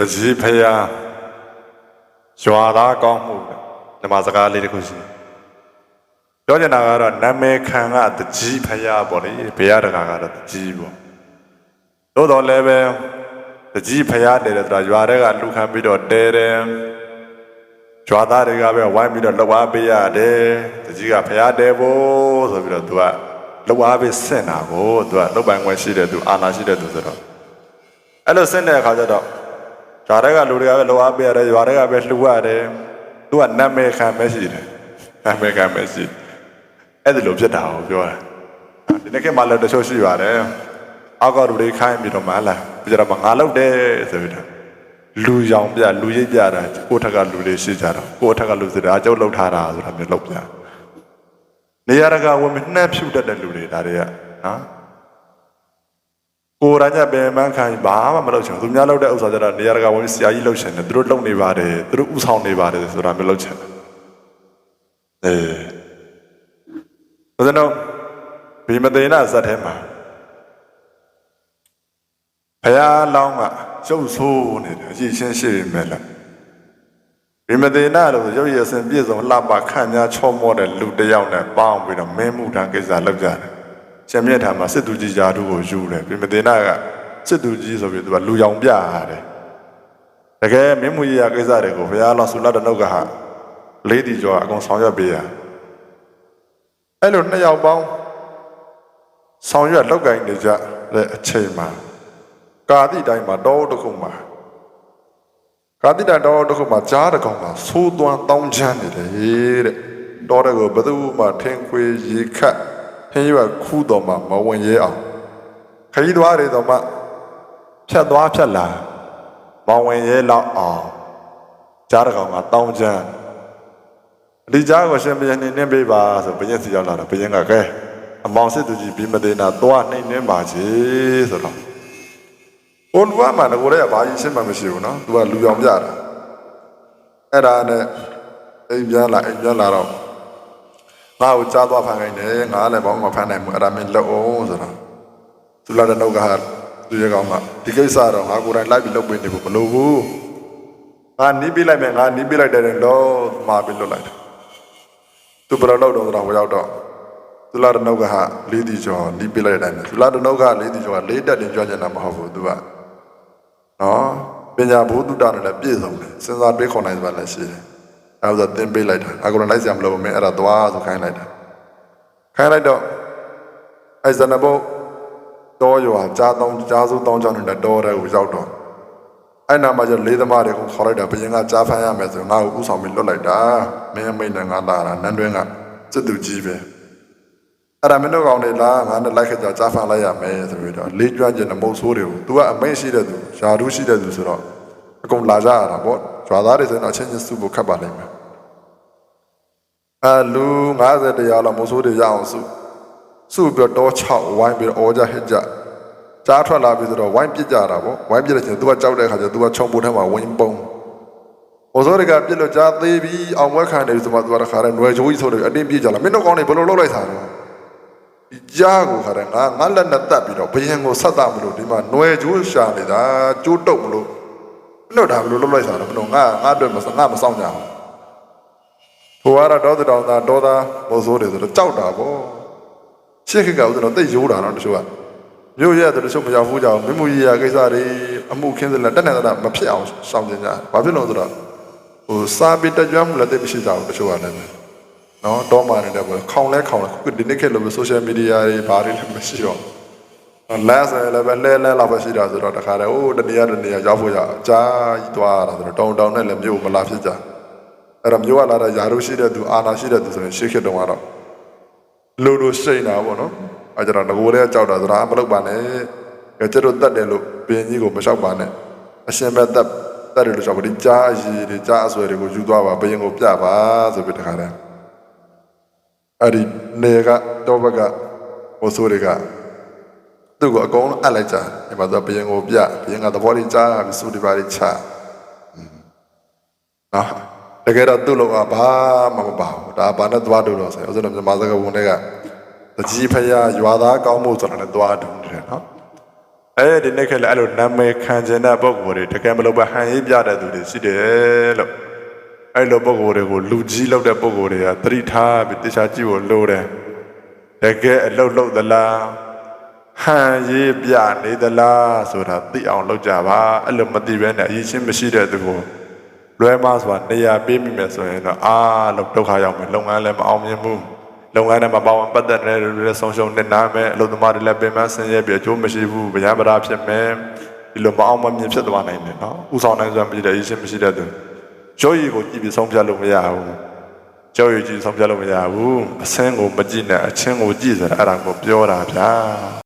တကြီးဖယားရွာသားကောင်းမှုဓမ္မစကားလေးတစ်ခုရှိတယ်ပြောချင်တာကတော့နာမည်ခံကတကြီးဖယားပေါ့လေဘုရားတကာကတော့တကြီးပေါ့သို့တော်လည်းပဲတကြီးဖယားတယ်ဆိုတာရွာတွေကလူခံပြီးတော့တဲတယ်ရွာသားတွေကပဲဝိုင်းပြီးတော့လှုပ်အားပေးရတယ်တကြီးကဖယားတယ်ဖို့ဆိုပြီးတော့သူကလှုပ်အားပေးဆင့်တာကိုသူကလှုပ်ပိုင်ခွင့်ရှိတယ်သူအာဏာရှိတယ်သူဆိုတော့အဲ့လိုဆင့်တဲ့အခါကျတော့ ရွာတွေကလူတွေကပဲလောအားပေးရတယ်ရွာတွေကပဲလှူရတယ်သူကနာမည်ခံပဲရှိတယ်နာမည်ခံပဲရှိအဲ့ဒီလိုဖြစ်တာကိုပြောတာဒီနေ့ကမှလည်းတချို့ရှိပါတယ်အောက်ကလူတွေခိုင်းပြီးတော့မှလာပြကြတော့ငါလောက်တယ်ဆိုပြီးတော့လူရောင်ပြလူရိပ်ပြတာကိုယ့်ထက်ကလူတွေရှိကြတော့ကိုယ့်ထက်ကလူစတာအကျုပ်လောက်ထားတာဆိုတာမျိုးလောက်ပြနေရာတကာဝင်နှက်ဖြူတတ်တဲ့လူတွေဒါတွေကနော် ကိုယ်တိုင်ကပင်ပန်းခံဘာမှမလုပ်ချင်ဘူးသူများလုပ်တဲ့ဥစ္စာကျတော့နေရာတကာဝင်ဆရာကြီးလုပ်ချင်တယ်သူတို့လုပ်နေပါတယ်သူတို့ဥဆောင်နေပါတယ်ဆိုတာမျိုးလုပ်ချင်တယ်အဲဘယ်တော့ဘီမသိနာဇတ်ထဲမှာဘုရားလောင်းကရုပ်ဆိုးနေတယ်အရှိရှင်းရှိပြီမဲ့လားဘီမသိနာလို့ရုပ်ရည်အစဉ်ပြည့်စုံလှပခန့်ညာချောမောတဲ့လူတစ်ယောက်နဲ့ပေါင်းပြီးတော့မင်းမှုထံကိစ္စလုပ်ကြတယ် ရှင်မြတ်ထာမှာစစ်သူကြီးယာတုကိုယူတယ်ပြင်မတင်နာကစစ်သူကြီးဆိုပြီးသူကလူရောင်ပြရတယ်တကယ်မင်းမူရကိစ္စတွေကိုဘုရားလောဆုလတ်တနုတ်ကဟာလေးတီကျော်အကုန်ဆောင်ရွက်ပေးရအဲ့လိုနှစ်ယောက်ပေါင်းဆောင်ရွက်လောက်ကင်နေကြတဲ့အချိန်မှာကာတိတိုင်းမှာတောတစ်ခုမှာကာတိတိုင်းတောတစ်ခုမှာကြားတစ်ကောင်မှာသိုးသွမ်းတောင်းချမ်းနေတယ်တဲ့တောတဲ့ကိုဘယ်သူမှထင်ခွေရေခတ် ဟင်းရွက်ခူးတော်မှမဝင်ရဲအောင်ခရီးသွားတွေတော်မှဖြတ်သွားဖြတ်လာမဝင်ရဲလောက်အောင်ကြားတစ်ကောင်ကတောင်းချမ်းဒီကြားကိုရှင်ဘုရင်နေနေပေးပါဆိုဘုရင်စီရောက်လာတော့ဘုရင်ကကဲအမောင်စစ်သူကြီးပြီးမသေးနာသွားနှိမ့်နှင်းပါချေဆိုတော့ဘုံလူကမှငကိုရဲကဘာကြီးရှင်းမှမရှိဘူးနော်သူကလူရောင်ပြတာအဲ့ဒါနဲ့အိမ်ပြန်လာအိမ်ပြန်လာတော့ ငါ့ကိုကြားသွားဖန်ခိုင်းတယ်ငါလည်းဘောင်းမဖန်နိုင်ဘူးအဲ့ဒါမင်းလက်အောင်ဆိုတော့သူလာတဲ့နောက်ကဟာသူရကောင်ကဒီကိစ္စတော့ငါကိုယ်တိုင်လိုက်ပြီးလုပ်ပေးနေဖို့မလိုဘူးငါနီးပြလိုက်မယ်ငါနီးပြလိုက်တယ်တော့မှာပြီးလွတ်လိုက်တယ်သူဘယ်တော့တော့တော့ရောက်တော့သူလာတဲ့နောက်ကဟာလေးတီကျော်နီးပြလိုက်တယ်သူလာတဲ့နောက်ကလေးတီကျော်ကလေးတက်တင်ကြွချင်တာမဟုတ်ဘူးသူကနော်ပညာဘုဒ္ဓတာနဲ့လည်းပြည့်စုံတယ်စဉ်းစားတွေးခေါ်နိုင်စွာလည်းရှိတယ် အဲဒါတင်ပေးလိုက်တာအကူလိုက်စရာမလိုဘူးမင်းအဲ့ဒါသွားဆိုခိုင်းလိုက်တာခိုင်းလိုက်တော့အဲဇနဘုတ်တော်ရွာကြားတောင်းကြားစုတောင်းချောင်းနေတဲ့တော်တဲ့ကိုရောက်တော့အဲ့နာမှာကျလေးသမားတွေကိုခေါ်လိုက်တာဘရင်ကကြားဖမ်းရမယ်ဆိုငါ့ကိုဥဆောင်ပြီးလွတ်လိုက်တာမင်းမိတ်နဲ့ငါလာတာနန်းတွင်းကစစ်သူကြီးပဲအဲ့ဒါမင်းတို့ကောင်တွေလားငါနဲ့လိုက်ခကြကြားဖမ်းလိုက်ရမယ်ဆိုပြီးတော့လေးကျွမ်းကျင်တဲ့မုတ်ဆိုးတွေကို तू ကအမိတ်ရှိတဲ့သူယာဓုရှိတဲ့သူဆိုတော့အကုန်လာကြရတာပေါ့ ရွာသားတွေဆိုရင်တော့ချင်းချင်းစုဖို့ခက်ပါလိမ့်မယ်အလူ90တရားလောက်မိုးဆိုးတွေရအောင်စုစုပြီးတော့တော6ဝိုင်းပြီးတော့အော်ကြဟစ်ကြကြားထွက်လာပြီးဆိုတော့ဝိုင်းပစ်ကြတာပေါ့ဝိုင်းပစ်တဲ့ချိန်သူကကြောက်တဲ့ခါကျသူကခြုံပုံထဲမှာဝင်းပုံမိုးဆိုးတွေကပစ်လို့ကြားသေးပြီးအောင်ပွဲခံနေပြီဆိုမှသူကတခါတည်းຫນွယ်ချိုးကြီးဆိုတော့အတင်းပြေးကြလာမင်းတို့ကောင်းနေဘယ်လိုလုပ်လိုက်တာလဲဒီကြားကိုခါတယ်ငါငါလက်နဲ့တတ်ပြီးတော့ဘယင်ကိုဆက်တာမလို့ဒီမှာຫນွယ်ချိုးရှာနေတာကျိုးတုတ်မလို့ မင်းတို့ဒါဘယ်လိုလုပ်လိုက်တာလဲမင်းတို့ငါငါအတွက်မငါမဆောင်ကြဘူးဟိုကတော့တောတောင်သားတောသားမိုးဆိုးတယ်ဆိုတော့ကြောက်တာပေါ့ရှစ်ခက်ကဦးတော့တိတ်ရိုးတာတော့တချို့ကမြို့ရဲတဲ့တချို့မရောက်ဘူးကြောင်မမှုကြီးရကိစ္စတွေအမှုခင်းစလက်တက်နေတာမဖြစ်အောင်ရှောင်ကျင်ကြဘာဖြစ်လို့ဆိုတော့ဟိုစာပေတကြွမှုလည်းတိတ်မရှိကြဘူးတချို့ကလည်းနော်တောမာနေတဲ့ပေါ့ခေါင်လဲခေါင်လဲခုဒီနေ့ခေတ်လိုပဲ social media တွေဘာတွေလည်းမရှိတော့ လမ်းဆိုရင်လည်းပဲလဲလဲလာပဲရှိတာဆိုတော့တခါတည်းဟိုတနေရာတနေရာရောက်ဖို့ရအကြာကြီးသွားတာဆိုတော့တောင်တောင်နဲ့လည်းမြို့မလာဖြစ်ကြအဲ့တော့မျိုးကလာတဲ့ယာရုရှိတဲ့သူအာနာရှိတဲ့သူဆိုရင်ရှေ့ခေတ်တုန်းကတော့လူလူစိတ်နာပေါ့နော်အဲကြတော့ငကိုလေးကြောက်တာဆိုတာမလုပ်ပါနဲ့ကြကျတော့တတ်တယ်လို့ဘင်းကြီးကိုမလျှောက်ပါနဲ့အရှင်ဘက်တက်တက်တယ်လို့ဆိုတော့ဒီကြားအရည်တွေကြားအဆွဲတွေကိုယူသွားပါဘင်းကိုပြပါဆိုပြီးတခါတည်းအဲ့ဒီနေကတော့ဘက်ကဟိုဆိုတွေက သူ့ကိုအကုန်လုံးအပ်လိုက်ကြအဲ့မှာသူကဘင်းကိုပြဘင်းကသဘောလေးကြားပြီးစူဒီပါလေးချနော်တကယ်တော့သူ့လောကဘာမှမပါဘူးဒါဘာနဲ့သွားတူလို့ဆိုရင်ဥစ္စာတော့မြန်မာစကားဝင်တွေကတကြီးဖယားရွာသားကောင်းမှုဆိုတာလည်းသွားတူတယ်နော်အဲဒီနေ့ခက်လည်းအဲ့လိုနာမည်ခံခြင်းတဲ့ပုံကိုယ်တွေတကယ်မလို့ပဲဟန်ရေးပြတဲ့သူတွေရှိတယ်လို့အဲ့လိုပုံကိုယ်တွေကိုလူကြီးလောက်တဲ့ပုံကိုယ်တွေကသတိထားပြီးတရားကြည့်ဖို့လိုတယ်တကယ်အလုတ်လုတ်သလား ဟန်ရေးပြနေသလားဆိုတာသိအောင်လုပ်ကြပါအဲ့လိုမသိဘဲနဲ့အရေးချင်းမရှိတဲ့သူကိုလွဲမဆိုတာနေရာပေးမိမယ်ဆိုရင်တော့အားလုံးဒုက္ခရောက်မယ်လုပ်ငန်းလည်းမအောင်မြင်ဘူးလုပ်ငန်းထဲမှာပါဝင်ပတ်သက်တဲ့လူတွေလည်းဆုံးရှုံးနေနာမယ်အလုပ်သမားတွေလည်းပင်ပန်းဆင်းရဲပြီးအကျိုးမရှိဘူးဗျာပဒါဖြစ်မယ်ဒီလိုမအောင်မမြင်ဖြစ်သွားနိုင်တယ်နော်ဥဆောင်နိုင်စွမ်းမရှိတဲ့အရေးချင်းမရှိတဲ့သူကြောရီကိုကြည့်ပြီးဆုံးဖြတ်လို့မရဘူးကြောရီကြည့်ဆုံးဖြတ်လို့မရဘူးအဆင်းကိုမကြည့်နဲ့အချင်းကိုကြည့်ဆိုတာအဲ့ဒါကိုပြောတာဗျာ